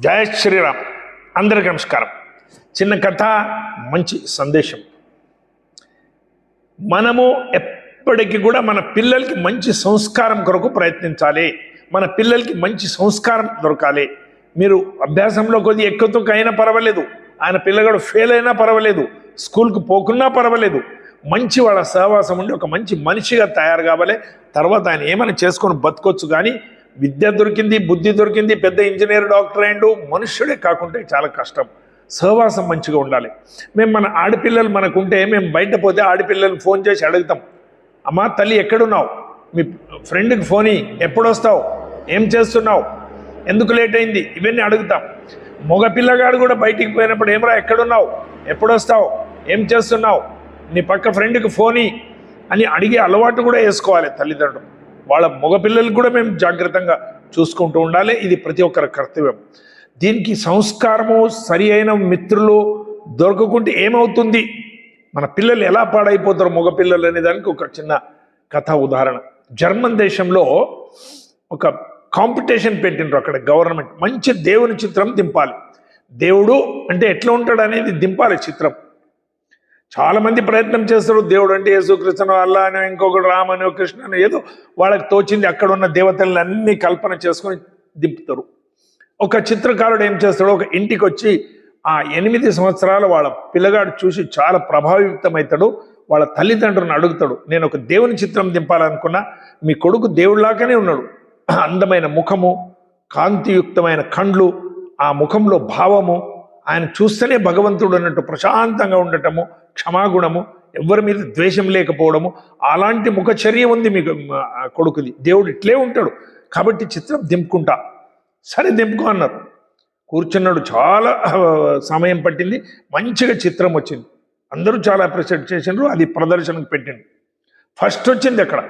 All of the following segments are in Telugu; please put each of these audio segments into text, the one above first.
జయ శ్రీరామ్. అందరికీ నమస్కారం. చిన్న కథ మంచి సందేశం. మనము ఎప్పటికీ కూడా మన పిల్లలకి మంచి సంస్కారం కొరకు ప్రయత్నించాలి. మన పిల్లలకి మంచి సంస్కారం దొరకాలి. మీరు అభ్యాసంలో కొద్ది ఎక్కువతో అయినా పర్వాలేదు. ఆయన పిల్లగాడు ఫెయిల్ అయినా పర్వాలేదు. స్కూల్కి పోకున్నా పర్వాలేదు. మంచి వాళ్ళ సహవాసం ఉండి ఒక మంచి మనిషిగా తయారు కావాలి. తర్వాత ఆయన ఏమైనా చేసుకొని బతకొచ్చు కానీ విద్య దొరికింది బుద్ధి దొరికింది పెద్ద ఇంజనీర్ డాక్టర్ అయిండు మనుష్యుడే కాకుంటే చాలా కష్టం. సహవాసం మంచిగా ఉండాలి. మేము మన ఆడపిల్లలు మనకుంటే మేము బయట పోతే ఆడపిల్లలు ఫోన్ చేసి అడుగుతాం అమ్మా తల్లి ఎక్కడున్నావు? మీ ఫ్రెండ్కి ఫోన్ ఎప్పుడొస్తావు? ఎప్పుడు వస్తావు ఏం చేస్తున్నావు? ఎందుకు లేట్ అయింది? ఇవన్నీ అడుగుతాం. మగ పిల్లగాడు కూడా బయటికి పోయినప్పుడు ఏమరా ఎక్కడున్నావు? ఎప్పుడు వస్తావు ఏం చేస్తున్నావు? నీ పక్క ఫ్రెండ్కి ఫోనీ అని అడిగే అలవాటు కూడా వేసుకోవాలి తల్లిదండ్రులు. వాళ్ళ మగపిల్లలు కూడా మేము జాగ్రత్తగా చూసుకుంటూ ఉండాలి. ఇది ప్రతి ఒక్కరి కర్తవ్యం. దీనికి సంస్కారము సరి అయిన మిత్రులు దొరకకుంటే ఏమవుతుంది? మన పిల్లలు ఎలా పాడైపోతారు మగపిల్లలు అనే దానికి ఒక చిన్న కథ ఉదాహరణ. జర్మన్ దేశంలో ఒక కాంపిటీషన్ పెట్టిండ్రు అక్కడ గవర్నమెంట్. మంచి దేవుని చిత్రం దింపాలి. దేవుడు అంటే ఎట్లా ఉంటాడు అనేది దింపాలి చిత్రం. చాలా మంది ప్రయత్నం చేస్తారు దేవుడు అంటే యేసుకృష్ణను అల్లా అని ఇంకొకడు రామను కృష్ణ అని ఏదో వాళ్ళకి తోచింది అక్కడ ఉన్న దేవతలను అన్ని కల్పన చేసుకొని దింపుతారు. ఒక చిత్రకారుడు ఏం చేస్తాడు ఒక ఇంటికి వచ్చి ఆ ఎనిమిది సంవత్సరాలు వాళ్ళ పిల్లగాడు చూసి చాలా ప్రభావితమవుతాడు వాళ్ళ తల్లిదండ్రులను అడుగుతాడు నేను ఒక దేవుని చిత్రం దింపాలనుకున్నా మీ కొడుకు దేవుడిలాగానే ఉన్నాడు. అందమైన ముఖము కాంతియుక్తమైన కండ్లు ఆ ముఖంలో భావము ఆయన చూస్తేనే భగవంతుడు అన్నట్టు ప్రశాంతంగా ఉండటము క్షమాగుణము ఎవరి మీద ద్వేషం లేకపోవడము అలాంటి ముఖచర్య ఉంది మీకు కొడుకుది. దేవుడు ఇట్లే ఉంటాడు. కాబట్టి చిత్రం దింపుకుంటా. సరే దింపుకో అన్నారు. కూర్చున్నాడు చాలా సమయం పట్టింది. మంచిగా చిత్రం వచ్చింది. అందరూ చాలా అప్రిషియేట్ చేసిండ్రు. అది ప్రదర్శనకు పెట్టింది ఫస్ట్ వచ్చింది అక్కడ.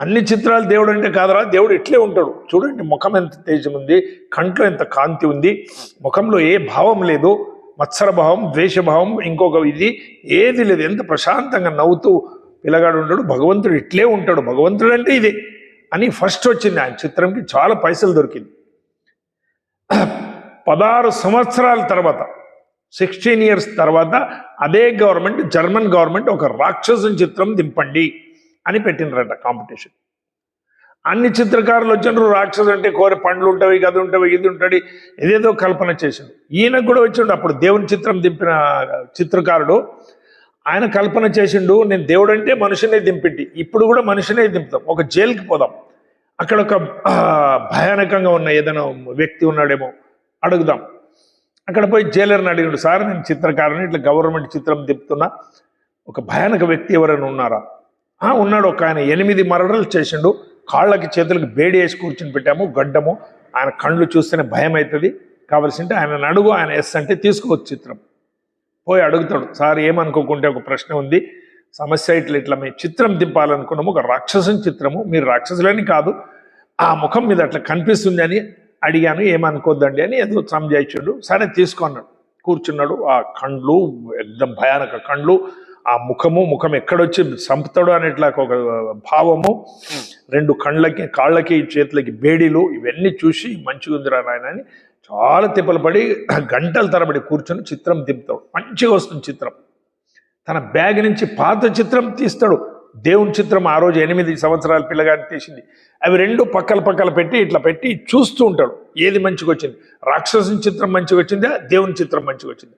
అన్ని చిత్రాలు దేవుడు అంటే కాదరా దేవుడు ఇట్లే ఉంటాడు. చూడండి ముఖం ఎంత తేజం ఉంది కంట్లో ఎంత కాంతి ఉంది. ముఖంలో ఏ భావం లేదు. మత్సరభావం ద్వేషభావం ఇంకొక ఇది ఏది లేదు. ఎంత ప్రశాంతంగా నవ్వుతూ పిల్లగాడు ఉంటాడు భగవంతుడు ఇట్లే ఉంటాడు. భగవంతుడు అంటే ఇదే అని ఫస్ట్ వచ్చింది ఆయన చిత్రంకి. చాలా పైసలు దొరికింది. పదహారు సంవత్సరాల తర్వాత సిక్స్టీన్ ఇయర్స్ తర్వాత అదే గవర్నమెంట్ జర్మన్ గవర్నమెంట్ ఒక రాక్షసుని చిత్రం దింపండి అని పెట్టినరట కాంపిటీషన్. అన్ని చిత్రకారులు వచ్చిండ్రు రాక్షసు అంటే కోరి పండ్లు ఉంటాయి గది ఉంటాయి ఇది ఉంటుంది ఏదేదో కల్పన చేసిండు ఈయనకు కూడా వచ్చిండు. అప్పుడు దేవుని చిత్రం దింపిన చిత్రకారుడు ఆయన కల్పన చేసిండు నేను దేవుడు అంటే మనిషినే దింపిట్టి ఇప్పుడు కూడా మనిషినే దింపుతాం. ఒక జైలుకి పోదాం. అక్కడ ఒక భయానకంగా ఉన్న ఏదైనా వ్యక్తి ఉన్నాడేమో అడుగుదాం. అక్కడ పోయి జైలర్ని అడిగాడు సార్ నేను చిత్రకారుని ఇట్లా గవర్నమెంట్ చిత్రం దింపుతున్నా. ఒక భయానక వ్యక్తి ఎవరైనా ఉన్నారా? "ఆ, ఉన్నాడు. ఒక ఆయన ఎనిమిది మరణాలు చేసిండు. కాళ్ళకి చేతులకు బేడి వేసి కూర్చుని పెట్టాము గడ్డము. ఆయన కళ్ళు చూస్తేనే భయం అవుతుంది కావలసింటే ఆయన అడుగు ఆయన ఎస్ అంటే తీసుకోవచ్చు చిత్రం. పోయి అడుగుతాడు సార్ ఏమనుకోకుంటే ఒక ప్రశ్న ఉంది. సమస్య ఇట్లా ఇట్లా మేము చిత్రం దింపాలనుకున్నాము ఒక రాక్షసుని చిత్రము. మీరు రాక్షసులని కాదు. ఆ ముఖం మీద అట్లా కనిపిస్తుంది అని అడిగాను ఏమనుకోద్దండి అని ఏదో సంజాయించాడు సరే తీసుకున్నాడు కూర్చున్నాడు. ఆ కండ్లు ఎక్దం భయానక కండ్లు ఆ ముఖము ముఖం ఎక్కడొచ్చి సంపుతాడు అనేట్లా ఒక భావము రెండు కళ్ళకి కాళ్ళకి చేతులకి బేడీలు ఇవన్నీ చూసి మంచిగా ఉందిరా నాయన అని చాలా తిప్పలు పడి గంటల తరబడి కూర్చొని చిత్రం దింపుతాడు. మంచిగా వస్తుంది చిత్రం. తన బ్యాగ్ నుంచి పాత చిత్రం తీస్తాడు. దేవుని చిత్రం ఆ రోజు ఎనిమిది సంవత్సరాల పిల్లగాని తీసింది. అవి రెండు పక్కల పక్కల పెట్టి ఇట్లా పెట్టి చూస్తూ ఉంటాడు. ఏది మంచిగా వచ్చింది రాక్షసుని చిత్రం మంచిగా వచ్చిందా దేవుని చిత్రం మంచిగా వచ్చిందా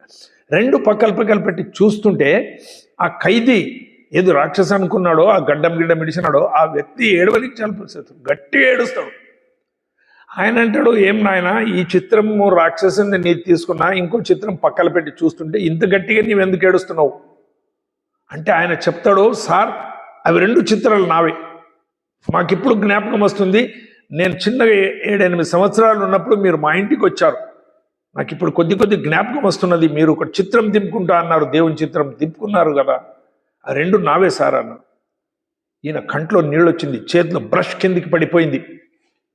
రెండు పక్కల పక్కల పెట్టి చూస్తుంటే ఆ ఖైదీ ఏదో రాక్షసు అనుకున్నాడో ఆ గడ్డం గిడ్డం ఇడిచినాడో ఆ వ్యక్తి ఏడవనికి పరిస్థితి గట్టిగా ఏడుస్తాడు. ఆయన అంటాడు ఏం నాయన ఈ చిత్రము రాక్షసుని నీ తీసుకున్నా ఇంకో చిత్రం పక్కన పెట్టి చూస్తుంటే ఇంత గట్టిగా నీవు ఎందుకు ఏడుస్తున్నావు? అంటే ఆయన చెప్తాడు సార్ అవి రెండు చిత్రాలు నావే. మాకిప్పుడు జ్ఞాపకం వస్తుంది నేను చిన్నగా ఏడెనిమిది సంవత్సరాలు ఉన్నప్పుడు మీరు మా ఇంటికి వచ్చారు. నాకు ఇప్పుడు కొద్ది కొద్ది జ్ఞాపకం వస్తున్నది. మీరు ఒక చిత్రం దింపుకుంటా అన్నారు. దేవుని చిత్రం దింపుకున్నారు కదా. ఆ రెండు నావే సార్ అన్నారు ఈయన కంట్లో నీళ్ళు వచ్చింది చేతిలో బ్రష్ కిందికి పడిపోయింది.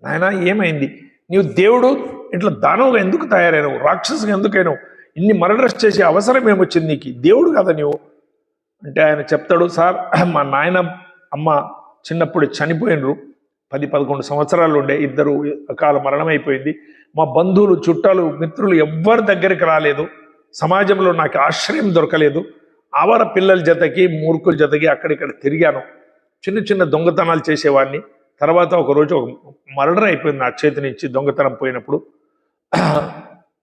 నాయన ఏమైంది? నీవు దేవుడు ఇట్లా దానవుగా ఎందుకు తయారైనవు? రాక్షసుగా ఎందుకైనావు? ఇన్ని మర్డర్స్ చేసే అవసరం ఏమొచ్చింది నీకు? దేవుడు కదా నీవు. అంటే ఆయన చెప్తాడు సార్ మా నాయన అమ్మ చిన్నప్పుడు చనిపోయినరు. పది పదకొండు సంవత్సరాలు ఉండే ఇద్దరు అకాల మరణం అయిపోయింది మా బంధువులు చుట్టాలు మిత్రులు ఎవ్వరి దగ్గరికి రాలేదు. సమాజంలో నాకు ఆశ్రయం దొరకలేదు. ఆవర పిల్లల జతకి మూర్ఖుల జతకి అక్కడిక్కడ తిరిగాను. చిన్న చిన్న దొంగతనాలు చేసేవాడిని. తర్వాత ఒకరోజు ఒక మర్డర్ అయిపోయింది నా చేతి నుంచి దొంగతనం పోయినప్పుడు.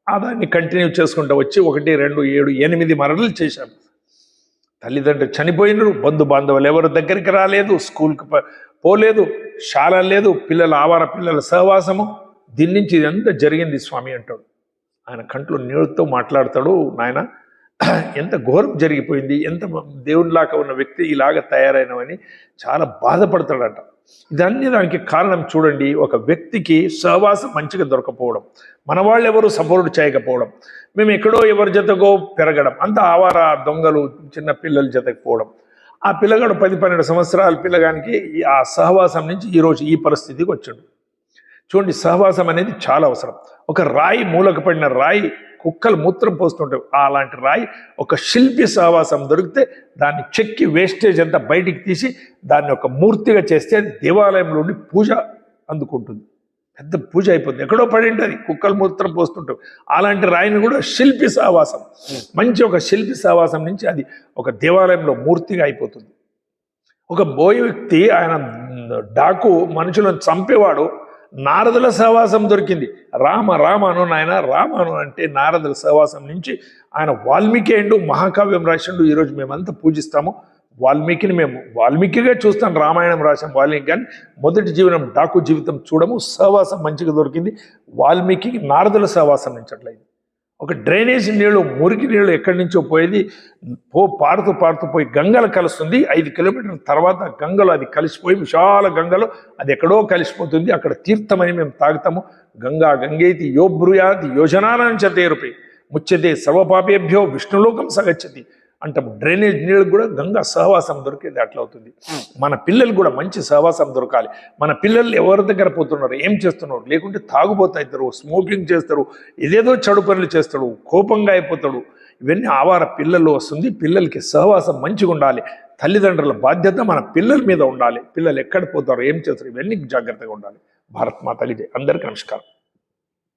ఆ దాన్ని కంటిన్యూ చేసుకుంటూ వచ్చి ఒకటి రెండు ఏడు ఎనిమిది మరణలు చేశాను. తల్లిదండ్రులు చనిపోయినరు బంధు బాంధవులు ఎవరు దగ్గరికి రాలేదు స్కూల్కి పోలేదు శాల లేదు పిల్లల ఆవార పిల్లల సహవాసము. దీని నుంచి ఇదంతా జరిగింది స్వామి అంటాడు. ఆయన కంట్లో నీళ్ళతో మాట్లాడతాడు నాయన ఎంత ఘోరం జరిగిపోయింది ఎంత దేవుడిలాగా ఉన్న వ్యక్తి ఇలాగ తయారైనవని చాలా బాధపడతాడంట. ఇదన్నీ దానికి కారణం చూడండి ఒక వ్యక్తికి సహవాసం మంచిగా దొరకపోవడం మన వాళ్ళు ఎవరు సపోర్ట్ చేయకపోవడం మేము ఎక్కడో ఎవరి జతకో పెరగడం అంత ఆవార దొంగలు చిన్న పిల్లల జతకు పోవడం ఆ పిల్లగాడు పది పన్నెండు సంవత్సరాల పిల్లగానికి ఈ- ఆ సహవాసం నుంచి ఈరోజు ఈ పరిస్థితికి వచ్చాడు. చూడండి సహవాసం అనేది చాలా అవసరం. ఒక రాయి మూలకు పడిన రాయి కుక్కలు మూత్రం పోస్తుంటాయి. అలాంటి రాయి ఒక శిల్పి సహవాసం దొరికితే దాన్ని చెక్కి వేస్టేజ్ అంతా బయటికి తీసి దాన్ని ఒక మూర్తిగా చేస్తే అది దేవాలయంలోని పూజ అందుకుంటుంది. పెద్ద పూజ అయిపోతుంది. ఎక్కడో పడి ఉంటుంది కుక్కలు మూత్రం పోస్తుంటాయి అలాంటి రాయిని కూడా శిల్పి సహవాసం మంచి ఒక శిల్పి సహవాసం నుంచి అది ఒక దేవాలయంలో మూర్తిగా అయిపోతుంది. ఒక బోయ వ్యక్తి ఆయన డాకు మనుషులను చంపేవాడు నారదుల సహవాసం దొరికింది. రామ రామను నాయన రామను అంటే నారదుల సహవాసం నుంచి ఆయన వాల్మీకి అండు మహాకావ్యం రాసిండు ఈరోజు మేమంతా పూజిస్తాము. వాల్మీకిని మేము వాల్మీకిగా చూస్తాం రామాయణం రాసాం వాల్మీకి కానీ మొదటి జీవనం డాకు జీవితం చూడము సహవాసం మంచిగా దొరికింది. వాల్మీకి నారదుల సహవాసం నుంచి అట్లయింది ఒక డ్రైనేజ్ నీళ్ళు మురికి నీళ్ళు ఎక్కడి నుంచో పోయేది పో పారుతూ పారుతూ పోయి గంగలు కలుస్తుంది. ఐదు కిలోమీటర్ల తర్వాత గంగలో అది కలిసిపోయి విశాల గంగలో అది ఎక్కడో కలిసిపోతుంది. అక్కడ తీర్థమని మేము తాగుతాము. గంగా గంగేతి యో బ్రూయాతి యోజనానాంచ తేరుపై ముచ్చతే సర్వపాపేభ్యో విష్ణులోకం సగచ్చతి. అంటాము డ్రైనేజ్ నీళ్ళకు కూడా గంగా సహవాసం దొరికేది అట్లా అవుతుంది. మన పిల్లలు కూడా మంచి సహవాసం దొరకాలి. మన పిల్లలు ఎవరి దగ్గర పోతున్నారు ఏం చేస్తున్నారు? లేకుంటే తాగుబోతాయితారు స్మోకింగ్ చేస్తారు ఏదేదో చెడు పనులు చేస్తాడు కోపంగా అయిపోతాడు. ఇవన్నీ ఆవార పిల్లల్లో వస్తుంది. పిల్లలకి సహవాసం మంచిగా ఉండాలి. తల్లిదండ్రుల బాధ్యత మన పిల్లల మీద ఉండాలి. పిల్లలు ఎక్కడ పోతారు ఏం చేస్తారు ఇవన్నీ జాగ్రత్తగా ఉండాలి. భారత్ మాతకి జై. అందరికీ నమస్కారం.